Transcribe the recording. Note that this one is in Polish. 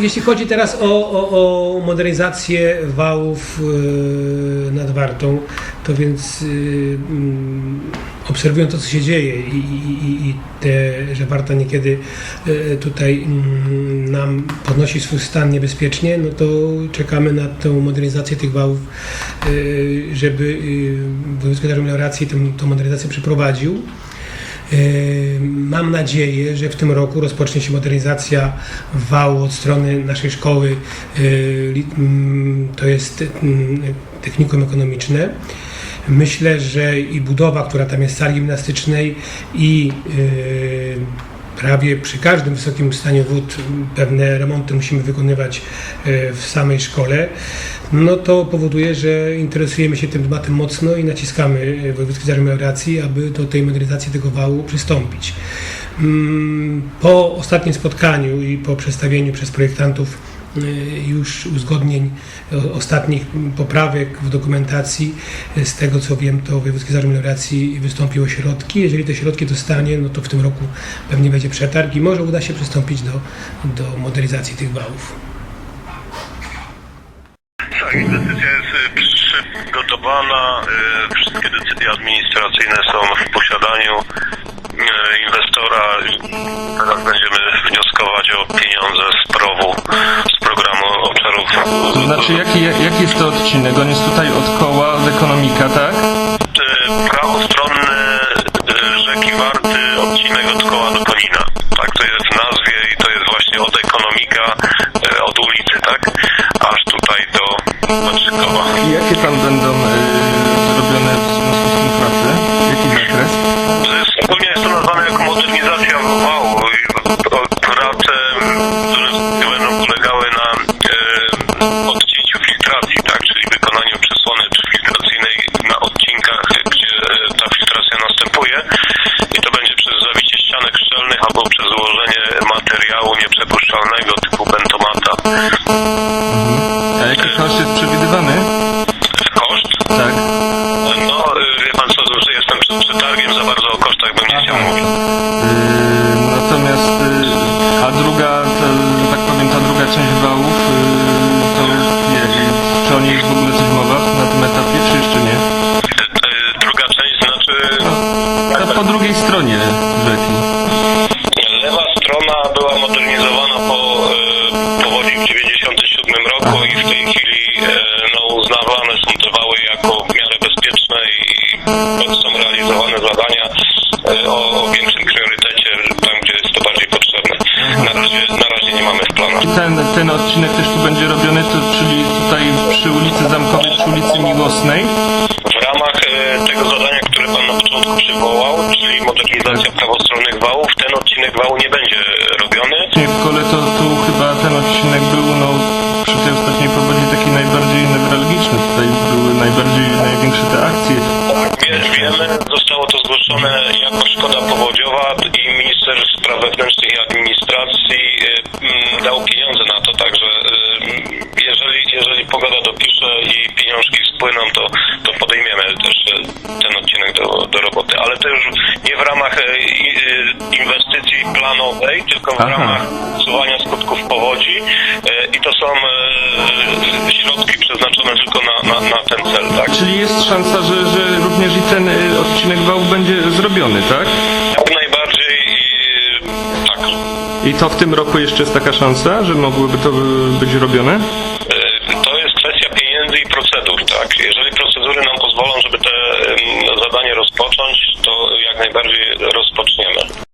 jeśli chodzi teraz o, o, o modernizację wałów e, nad Wartą, to więc e, mm, obserwując to, co się dzieje i, i, i- te, że Warta niekiedy e, tutaj mm, nam podnosi swój stan niebezpiecznie, no to czekamy na tą modernizację tych wałów, żeby e, Wojewódzki Zarząd Melioracji tę, modernizację przeprowadził. E, Mam nadzieję, że w tym roku rozpocznie się modernizacja wału od strony naszej szkoły. li- mm, To jest mm, technikum ekonomiczne. Myślę, że i budowa, która tam jest sali gimnastycznej i prawie przy każdym wysokim stanie wód pewne remonty musimy wykonywać e, w samej szkole, no to powoduje, że interesujemy się tym tematem mocno i naciskamy e, Wojewódzki Zarząd Melioracji, aby do tej modernizacji tego wału przystąpić. Mm, Po ostatnim spotkaniu i po przedstawieniu przez projektantów już uzgodnień o- ostatnich poprawek w dokumentacji. Z tego co wiem, to Wojewódzki Zarząd Melioracji wystąpił środki. Jeżeli te środki dostanie, no to w tym roku pewnie będzie przetarg i może uda się przystąpić do, do modernizacji tych wałów. Tak, inwestycja jest y, przygotowana, y, wszystkie decyzje administracyjne są w posiadaniu y, inwestora. Teraz będziemy wnioskować o pieniądze z PROW-u. To znaczy, jaki, jaki jest to odcinek? On jest tutaj od koła z ekonomika, tak? Prawostronny y, rzeki Warty, odcinek od koła do Konina. Materiału nieprzepuszczalnego typu bentomata. A jaki koszt jest przewidywany? Koszt? Tak. No, e, wie pan co, że jestem przed przetargiem, za bardzo o kosztach bym nie chciał mówić. Y, natomiast, y, a druga, że tak powiem, ta druga część wałów, y, to nie, czy o niej jest w ogóle coś mowa na tym etapie, czy jeszcze nie? E, Druga część znaczy To po drugiej stronie rzeki. lewa Ten, ten odcinek też tu będzie robiony, czyli tutaj przy ulicy Zamkowej, przy ulicy Miłosnej. W ramach e, tego zadania, które Pan na początku przywołał, czyli modernizacja prawostronnych wałów, ten odcinek wału nie będzie robiony. W kole to tu chyba ten odcinek był no, przy tej ostatniej powodzi taki najbardziej newralgiczny. Tutaj były najbardziej, największe te akcje. Tak, wie, wiemy, zostało to zgłoszone jako szkoda powodziowa i minister spraw wewnętrznych i administracji mm, dał pieniądze na to, także y, jeżeli, jeżeli pogoda dopisze i spłyną, to, to podejmiemy też ten odcinek do, do roboty, ale to już nie w ramach y, y, inwestycji planowej, tylko w Aha. ramach usuwania skutków powodzi y, i to są środki przeznaczone tylko na, na, na ten cel, tak? Czyli jest szansa, że, że również i ten odcinek wału będzie zrobiony, tak? Jak najbardziej i- tak. I to w tym roku jeszcze jest taka szansa, że mogłyby to być robione? To jest kwestia pieniędzy i procedur, tak. Jeżeli procedury nam pozwolą, żeby te zadanie rozpocząć, to jak najbardziej rozpoczniemy.